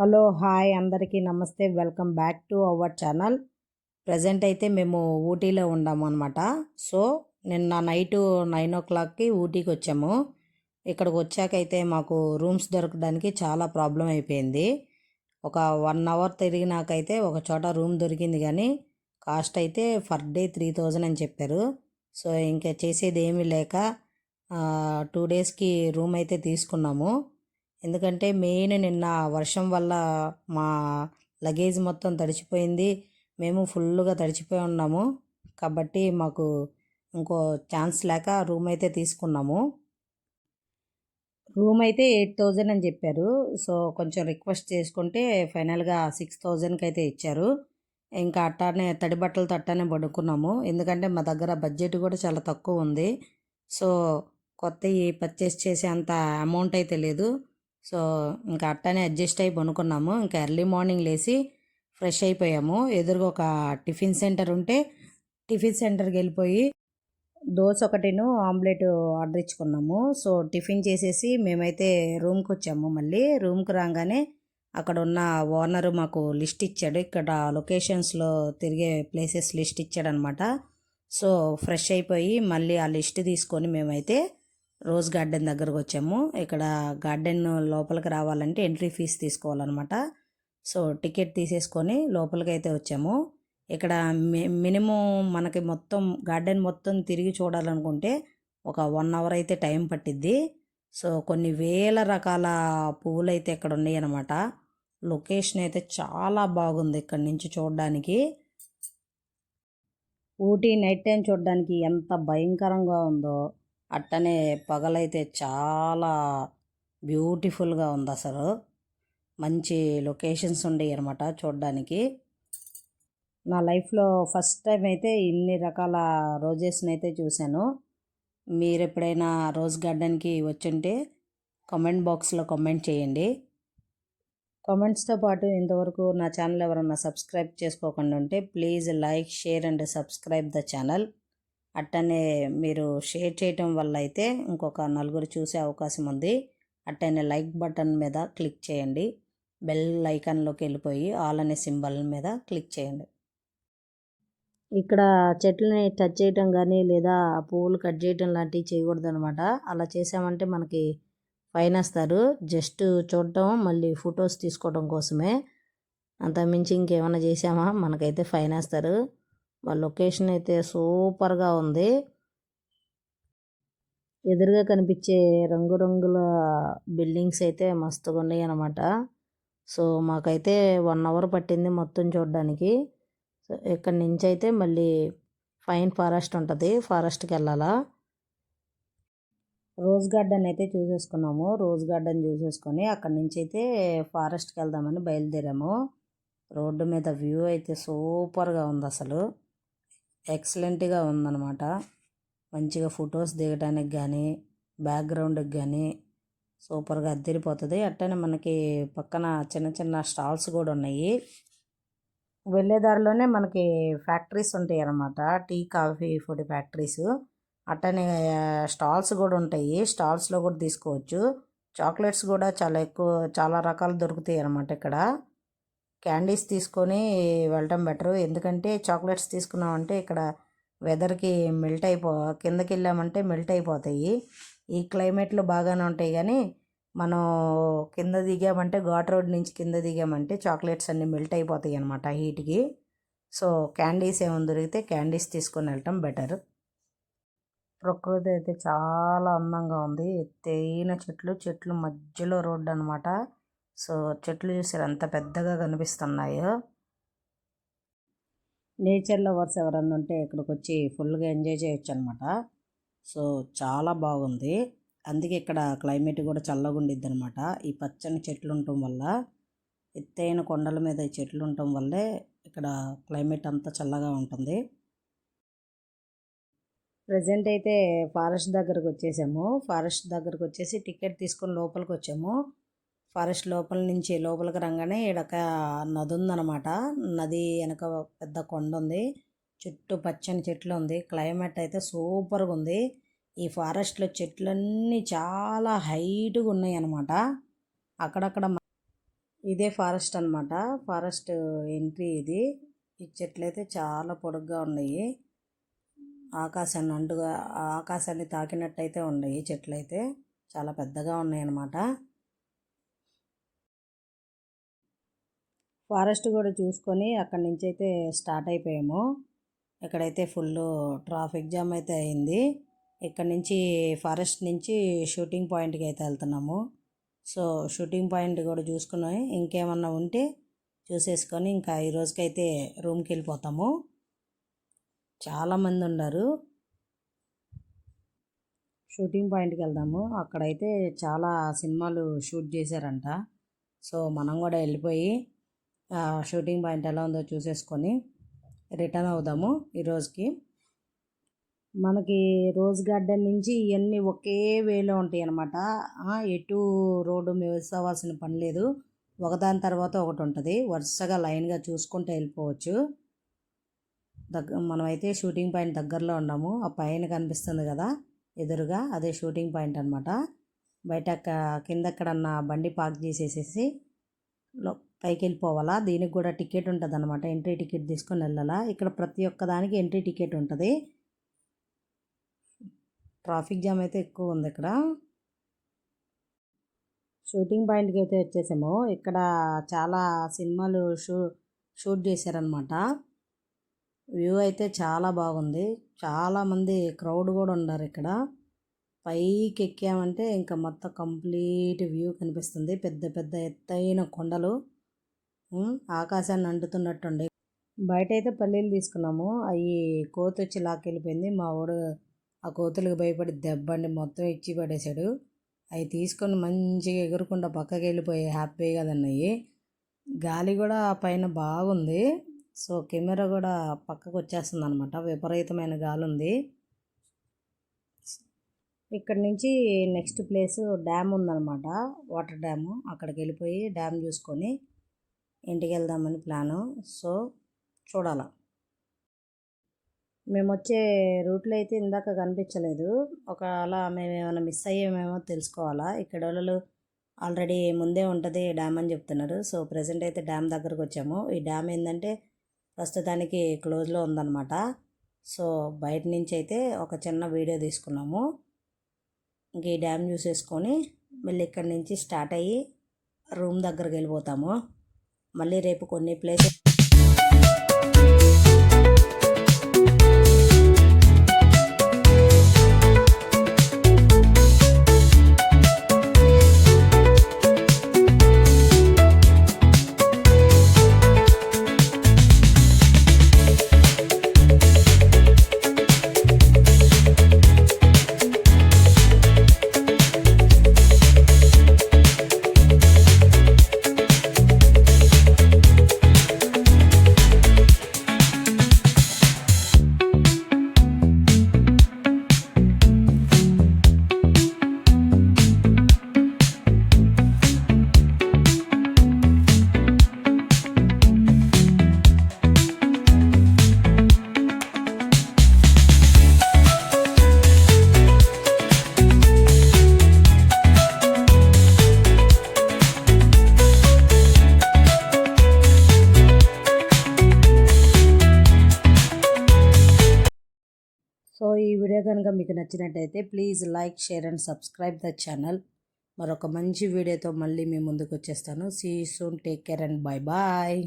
Hello hi అందరికీ నమస్తే. Welcome back to our channel. Present అయితే మేము ఊటీలో ఉన్నాము అనమాట సో నిన్న నైట్ నైన్ ఓ క్లాక్కి ఊటీకి వచ్చాము. ఇక్కడికి వచ్చాకైతే మాకు రూమ్స్ దొరకడానికి చాలా ప్రాబ్లం అయిపోయింది. ఒక వన్ అవర్ తిరిగినాకైతే ఒక చోట రూమ్ దొరికింది కానీ కాస్ట్ అయితే ఫర్ డే త్రీ థౌజండ్ అని చెప్పారు. సో ఇంకా చేసేది ఏమీ లేక టూ డేస్కి రూమ్ అయితే తీసుకున్నాము. ఎందుకంటే మెయిన్ నిన్న వర్షం వల్ల మా లగేజ్ మొత్తం తడిచిపోయింది. మేము ఫుల్గా తడిచిపోయి ఉన్నాము. కాబట్టి మాకు ఇంకో ఛాన్స్ లేక రూమ్ అయితే తీసుకున్నాము. రూమ్ అయితే ఎయిట్ థౌజండ్ అని చెప్పారు. సో కొంచెం రిక్వెస్ట్ చేసుకుంటే ఫైనల్గా సిక్స్ థౌజండ్కి అయితే ఇచ్చారు. ఇంకా అట్టానే తడి బట్టలతో అట్టానే పడుకున్నాము. ఎందుకంటే మా దగ్గర బడ్జెట్ కూడా చాలా తక్కువ ఉంది. సో కొత్తవి పర్చేస్ చేసే అంత అమౌంట్ అయితే లేదు. సో ఇంకా అట్టనే అడ్జస్ట్ అయి పనుకున్నాము. ఇంకా ఎర్లీ మార్నింగ్ లేచి ఫ్రెష్ అయిపోయాము. ఎదురుగా ఒక టిఫిన్ సెంటర్ ఉంటే టిఫిన్ సెంటర్కి వెళ్ళిపోయి దోశ ఒకటిను ఆమ్లెట్ ఆర్డర్ ఇచ్చుకున్నాము. సో టిఫిన్ చేసేసి మేమైతే రూమ్కి వచ్చాము మళ్ళీ. రూమ్కి రాగానే అక్కడ ఉన్న ఓనర్ మాకు లిస్ట్ ఇచ్చాడు. ఇక్కడ లొకేషన్స్లో తిరిగే ప్లేసెస్ లిస్ట్ ఇచ్చాడనమాట. సో ఫ్రెష్ అయిపోయి మళ్ళీ ఆ లిస్ట్ తీసుకొని మేమైతే రోజ్ గార్డెన్ దగ్గరకు వచ్చాము. ఇక్కడ గార్డెన్ లోపలికి రావాలంటే ఎంట్రీ ఫీజు తీసుకోవాలన్నమాట. సో టికెట్ తీసేసుకొని లోపలికి అయితే వచ్చాము. ఇక్కడ మినిమం మనకి మొత్తం గార్డెన్ మొత్తం తిరిగి చూడాలనుకుంటే ఒక వన్ అవర్ అయితే టైం పట్టిద్ది. సో కొన్ని వేల రకాల పువ్వులు అయితే ఇక్కడ ఉన్నాయి అనమాట లొకేషన్ అయితే చాలా బాగుంది ఇక్కడ నుంచి చూడడానికి. ఊటీ నైట్ టైం చూడడానికి ఎంత భయంకరంగా ఉందో. అట్టనే పగలైతే చాలా బ్యూటిఫుల్గా ఉంది అసలు మంచి లొకేషన్స్ ఉండేవి అనమాట చూడడానికి. నా లైఫ్లో ఫస్ట్ టైం అయితే ఇన్ని రకాల రోజెస్ని అయితే చూశాను. మీరు ఎప్పుడైనా రోజ్ గార్డెన్కి వచ్చుంటే కామెంట్ బాక్స్లో కామెంట్ చేయండి. కామెంట్స్తో పాటు ఇంతవరకు నా ఛానల్ ఎవరన్నా సబ్స్క్రైబ్ చేసుకోకుండా ఉంటే please like share and subscribe the channel. అట్టనే మీరు షేర్ చేయటం వల్ల అయితే ఇంకొక నలుగురు చూసే అవకాశం ఉంది. అట్టనే లైక్ బటన్ మీద క్లిక్ చేయండి. బెల్ ఐకాన్లోకి వెళ్ళిపోయి ఆల్ అనే సింబల్ మీద క్లిక్ చేయండి. ఇక్కడ చెట్లని టచ్ చేయటం కానీ లేదా పువ్వులు కట్ చేయటం లాంటివి చేయకూడదు అనమాట అలా చేసామంటే మనకి ఫైన్ వేస్తారు. జస్ట్ చూడటం మళ్ళీ ఫొటోస్ తీసుకోవడం కోసమే. అంత మించి ఇంకేమైనా చేసామా మనకైతే ఫైన్ వేస్తారు. వాళ్ళ లొకేషన్ అయితే సూపర్గా ఉంది. ఎదురుగా కనిపించే రంగురంగుల బిల్డింగ్స్ అయితే మస్తుగా ఉన్నాయి అన్నమాట. సో మాకైతే వన్ అవర్ పట్టింది మొత్తం చూడడానికి. సో ఇక్కడి నుంచి అయితే మళ్ళీ ఫైన్ ఫారెస్ట్ ఉంటుంది ఫారెస్ట్కి వెళ్ళాలా. రోజ్ గార్డెన్ అయితే చూసేసుకున్నాము. రోజ్ గార్డెన్ చూసేసుకొని అక్కడి నుంచి అయితే ఫారెస్ట్కి వెళ్దామని బయలుదేరాము. రోడ్డు మీద వ్యూ అయితే సూపర్గా ఉంది అసలు. ఎక్సలెంట్గా ఉందన్నమాట. మంచిగా ఫొటోస్ దిగడానికి కానీ బ్యాక్గ్రౌండ్కి కానీ సూపర్గా అద్దరిపోతుంది. అట్టనే మనకి పక్కన చిన్న చిన్న స్టాల్స్ కూడా ఉన్నాయి. వెళ్ళేదారిలోనే మనకి ఫ్యాక్టరీస్ ఉంటాయి అన్నమాట. Tea coffee food factories. అట్టనే స్టాల్స్ కూడా ఉంటాయి. స్టాల్స్లో కూడా తీసుకోవచ్చు. చాక్లెట్స్ కూడా చాలా ఎక్కువ చాలా రకాలు దొరుకుతాయి అన్నమాట ఇక్కడ. క్యాండీస్ తీసుకొని వెళ్ళటం బెటరు. ఎందుకంటే చాక్లెట్స్ తీసుకున్నామంటే ఇక్కడ వెదర్కి మెల్ట్ అయిపో కిందకి వెళ్ళామంటే మెల్ట్ అయిపోతాయి. ఈ క్లైమేట్లో బాగానే ఉంటాయి కానీ మనం కింద దిగామంటే ఘాట్ రోడ్ నుంచి కింద దిగామంటే చాక్లెట్స్ అన్నీ మెల్ట్ అయిపోతాయి అనమాట హీట్కి. సో క్యాండీస్ ఏమైనా దొరికితే క్యాండీస్ తీసుకొని వెళ్ళటం బెటర్. ప్రకృతి అయితే చాలా అందంగా ఉంది. ఎత్తైన చెట్లు చెట్లు మధ్యలో రోడ్డు అనమాట సో చెట్లు చూసారు ఎంత పెద్దగా కనిపిస్తున్నాయో. నేచర్ లవర్స్ ఎవరన్నా ఉంటే ఇక్కడికి వచ్చి ఫుల్గా ఎంజాయ్ చేయొచ్చు అనమాట సో చాలా బాగుంది. అందుకే ఇక్కడ క్లైమేట్ కూడా చల్లగా ఉండిద్ది అనమాట ఈ పచ్చని చెట్లు ఉండటం వల్ల ఎత్తైన కొండల మీద ఈ చెట్లు ఉండటం వల్లే ఇక్కడ క్లైమేట్ అంతా చల్లగా ఉంటుంది. ప్రజెంట్ అయితే ఫారెస్ట్ దగ్గరకు వచ్చేసాము ఫారెస్ట్ దగ్గరకు వచ్చేసి టికెట్ తీసుకొని లోపలికి వచ్చాము ఫారెస్ట్ లోపల నుంచి లోపలికి రంగానే ఈడొక నది ఉందన్నమాట. నది వెనక పెద్ద కొండ ఉంది. చుట్టూ పచ్చని చెట్లు ఉంది. క్లైమేట్ అయితే సూపర్గా ఉంది. ఈ ఫారెస్ట్లో చెట్లన్నీ చాలా హైట్గా ఉన్నాయి అన్నమాట. అక్కడక్కడ ఇదే ఫారెస్ట్ అన్నమాట. ఫారెస్ట్ ఎంట్రీ ఇది. ఈ చెట్లు అయితే చాలా పొడుగ్గా ఉన్నాయి. ఆకాశాన్ని అంటుగా ఆకాశాన్ని తాకినట్టయితే ఉన్నాయి. చెట్లు అయితే చాలా పెద్దగా ఉన్నాయి అన్నమాట. ఫారెస్ట్ కూడా చూసుకొని అక్కడి నుంచి అయితే స్టార్ట్ అయిపోయాము. ఇక్కడైతే ఫుల్ ట్రాఫిక్ జామ్ అయితే అయింది. ఇక్కడ నుంచి ఫారెస్ట్ నుంచి షూటింగ్ పాయింట్కి అయితే వెళ్తున్నాము. సో షూటింగ్ పాయింట్ కూడా చూసుకుని ఇంకేమన్నా ఉంటే చూసేసుకొని ఇంకా ఈ రోజుకైతే రూమ్కి వెళ్ళిపోతాము. చాలామంది ఉన్నారు. షూటింగ్ పాయింట్కి వెళ్దాము. అక్కడైతే చాలా సినిమాలు షూట్ చేశారంట. సో మనం కూడా వెళ్ళిపోయి షూటింగ్ పాయింట్ ఎలా ఉందో చూసేసుకొని రిటర్న్ అవుదాము ఈరోజుకి. మనకి రోజ్ గార్డెన్ నుంచి ఇవన్నీ ఒకే వేలో ఉంటాయి అన్నమాట ఎటు రోడ్డు మిస్ అవ్వాల్సిన పని లేదు. ఒకదాని తర్వాత ఒకటి ఉంటుంది. వరుసగా లైన్గా చూసుకుంటూ వెళ్ళిపోవచ్చు. దగ్గ మనమైతే షూటింగ్ పాయింట్ దగ్గరలో ఉన్నాము. ఆ పైన కనిపిస్తుంది కదా ఎదురుగా అదే షూటింగ్ పాయింట్ అనమాట బయట కింద ఎక్కడన్నా బండి పార్క్ చేసేసేసి పైకి వెళ్ళిపోవాలా దీనికి కూడా టికెట్ ఉంటుంది అనమాట ఎంట్రీ టికెట్ తీసుకొని వెళ్ళాలా? ఇక్కడ ప్రతి ఒక్క దానికి ఎంట్రీ టికెట్ ఉంటుంది. ట్రాఫిక్ జామ్ అయితే ఎక్కువ ఉంది ఇక్కడ. షూటింగ్ పాయింట్కి అయితే వచ్చేసాము. ఇక్కడ చాలా సినిమాలు షూ షూట్ చేశారనమాట వ్యూ అయితే చాలా బాగుంది. చాలామంది క్రౌడ్ కూడా ఉన్నారు ఇక్కడ. పైకి ఎక్కామంటే ఇంకా మొత్తం కంప్లీట్ వ్యూ కనిపిస్తుంది. పెద్ద పెద్ద ఎత్తైన కొండలు. ఆకాశాన్ని అంటుతున్నట్టుండే. బయట అయితే పల్లీలు తీసుకున్నాము. అవి కోతి వచ్చి లాక్కెళ్ళిపోయింది. మా వాడు ఆ కోతులకు భయపడి దెబ్బండి మొత్తం ఇచ్చి పడేశాడు. అవి తీసుకొని మంచిగా ఎగురుకుండా పక్కకి వెళ్ళిపోయి హ్యాపీగా కదన్నాయి గాలి కూడా పైన బాగుంది. సో కెమెరా కూడా పక్కకు వచ్చేస్తుంది అనమాట విపరీతమైన గాలి ఉంది ఇక్కడ నుంచి నెక్స్ట్ ప్లేస్ డ్యామ్ ఉందన్నమాట. Water dam. అక్కడికి వెళ్ళిపోయి డ్యామ్ చూసుకొని ఇంటికి వెళ్దామని ప్లాను. సో చూడాల. మేము వచ్చే రూట్లో అయితే ఇందాక కనిపించలేదు. ఒకవేళ మేము ఏమైనా మిస్ అయ్యేమేమో తెలుసుకోవాలా. ఇక్కడ వాళ్ళు ఆల్రెడీ ముందే ఉంటుంది డ్యామ్ అని చెప్తున్నారు. సో ప్రజెంట్ అయితే డ్యామ్ దగ్గరకు వచ్చాము ఈ డ్యామ్ ఏంటంటే ప్రస్తుతానికి క్లోజ్లో ఉందన్నమాట. సో బయట నుంచి అయితే ఒక చిన్న వీడియో తీసుకున్నాము. ఇంక ఈ డ్యామ్ చూసేసుకొని మళ్ళీ ఇక్కడి నుంచి స్టార్ట్ అయ్యి రూమ్ దగ్గరికి వెళ్ళిపోతాము మళ్ళీ రేపు కొన్ని ప్లేసెస్ వీడియో కనుక మీకు నచ్చినట్టయితే please like share and subscribe the channel. మరొక మంచి వీడియోతో మళ్ళీ మీ ముందుకు వచ్చేస్తాను. See soon take care and bye bye